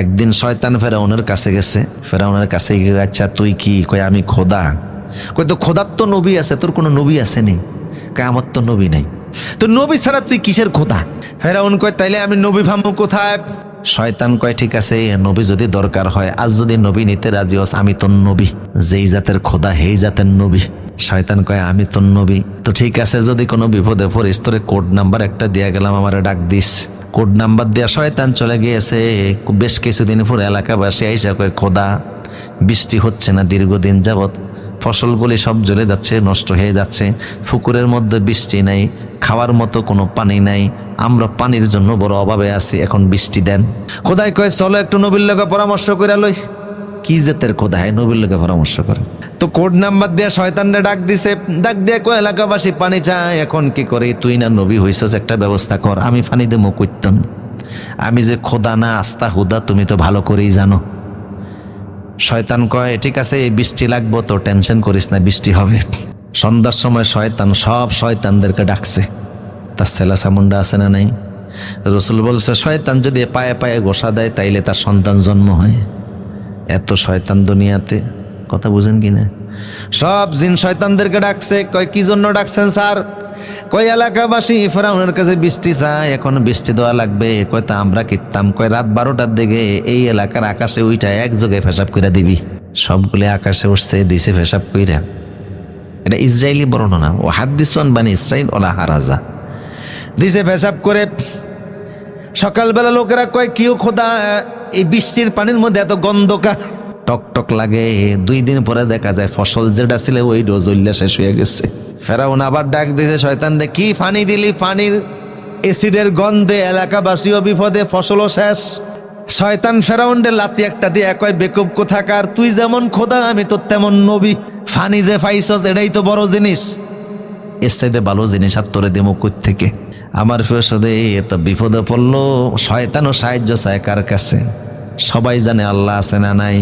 একদিন শয়তান ফেরাউনের কাছে গেছে। ফেরাউনের কাছে গিয়ে আচ্ছা তুই কি? কয়, আমি খোদা। কই তো খোদার তো নবী আছে, তোর কোনো নবী আছে নি কয়, আমার তো নবী নাই। তো নবী ছাড়া তুই কিসের খোদা? ফেরাউন কয়, তাইলে আমি নবী ভামু কোথায়? শয়তান কয়, ঠিক আছে নবী যদি দরকার হয়, আজ যদি নবী নিতে রাজি হস, আমি তোর নবী। যেই জাতের খোদা হেই জাতের নবী। শয়তান কয়, আমি তোর নবী। তো ঠিক আছে, যদি কোনো বিপদে পড়িস, তোরে কোড নাম্বার একটা দিয়ে গেলাম, আমার ডাক দিস। কোড নাম্বার দেওয়া শয়তান চলে গিয়েছে। বেশ কিছুদিন পর এলাকাবাসী আইসা কয়, খোদা, বৃষ্টি হচ্ছে না, দীর্ঘদিন যাবৎ ফসলগুলি সব জ্বলে যাচ্ছে, নষ্ট হয়ে যাচ্ছে, পুকুরের মধ্যে বৃষ্টি নাই, খাওয়ার মতো কোনো পানি নাই, আমরা পানির জন্য বড় অভাবে আছি, এখন বৃষ্টি দেন। খোদাই কয়, চলো একটু নবীর লোকে পরামর্শ করে লই। কি জেতের খোদায় নবীর লোকে পরামর্শ করে। তো কোড নাম্বার দিয়ে শয়তানরে ডাক দিছে, ডাক দিয়ে কয়, এলাকাবাসী, পানি চায় এখন কি করে? তুই না নবী হইছস, একটা ব্যবস্থা কর, আমি পানি দেবো কইতন আমি যে খোদা না আস্তা হুদা, তুমি তো ভালো করেই জানো। শয়তান কয়, ঠিক আছে, এই বৃষ্টি লাগবো, তো টেনশন করিস না, বৃষ্টি হবে। সন্ধ্যার সময় শয়তান, সব শয়তানদেরকে ডাকছে। তার সেলা সামুন্ডা আছে না নাই? রসুল বলছে, শয়তান যদি পায়ে পায়ে গোসা দেয়, তাইলে তার সন্তান জন্ম হয়। এত শয়তান দুনিয়াতে, কথা বুঝেন কি না? সব জিন শয়তানদেরকে ডাকছে, কয়, কি জন্য ডাকছেন স্যার? কয়, এলাকাবাসী, ফেরাউনের কাছে বৃষ্টি চায় এখন বৃষ্টি দেওয়া লাগবে। কয়, তা আমরা কিনতাম কয়, রাত বারোটার দিকে এই এলাকার আকাশে উইটা একযোগে ফেসাব কইরা দিবি। সবগুলি আকাশে উঠছে, দিছে ফেসাব কইরা। এটা ইসরায়েলি বর্ণনা। ও হাদ্দিসওয়ান বানি ইসরায়েল ওলা হারাজা। দিছে ফেসাব করে। সকালবেলা লোকেরা কয়, কিও খোদা এই বৃষ্টির পানির মধ্যে এত গন্ধকা টক টক লাগে দুই দিন পরে দেখা যায় ফসল যেটা ছিল ওই ডোজল্লা শেষ হয়ে গেছে ফেরাউন আবার ডাক দিয়েছে শয়তান দে কি পানি দিলি পানির এসিডের গন্ধে এলাকাবাসীও বিপদে ফসলও শেষ শয়তান ফেরাউন্ডে লাতি একটা দিয়ে কয় বেকুব কোথাকার তুই যেমন খোদা আমি তোর তেমন নবী ফানি যে পাইছস এটাই তো বড় জিনিস এর সাইডে ভালো জিনিস আর তোরে দেমো থেকে আমার ফেসদে এত বিপদে পড়ল শয়তানও সাহায্য চায় কার কাছে সবাই জানে আল্লাহ আছে না নাই।